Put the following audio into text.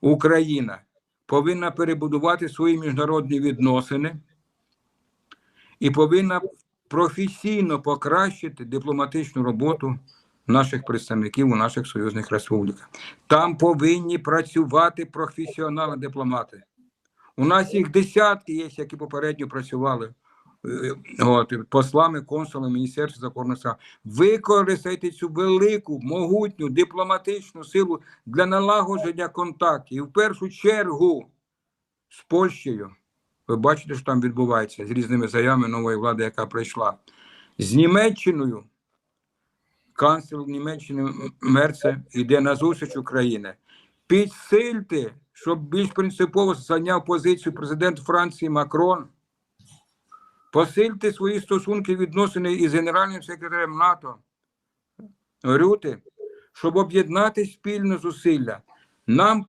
Україна повинна перебудувати свої міжнародні відносини і повинна професійно покращити дипломатичну роботу наших представників у наших союзних республіках. Там повинні працювати професіонали-дипломати. У нас їх десятки є, які попередньо працювали. Е, От, послами, консулами, міністерства закордонних справ. Використайте цю велику, могутню дипломатичну силу для налагодження контактів. І в першу чергу з Польщею. Ви бачите, що там відбувається з різними заявами нової влади, яка прийшла. З Німеччиною канцлер Німеччини Мерце йде на зустріч України. Підсильте, щоб більш принципово зайняв позицію президент Франції Макрон. Посильте свої стосунки відносини із генеральним секретарем НАТО Рюти, щоб об'єднати спільно зусилля. Нам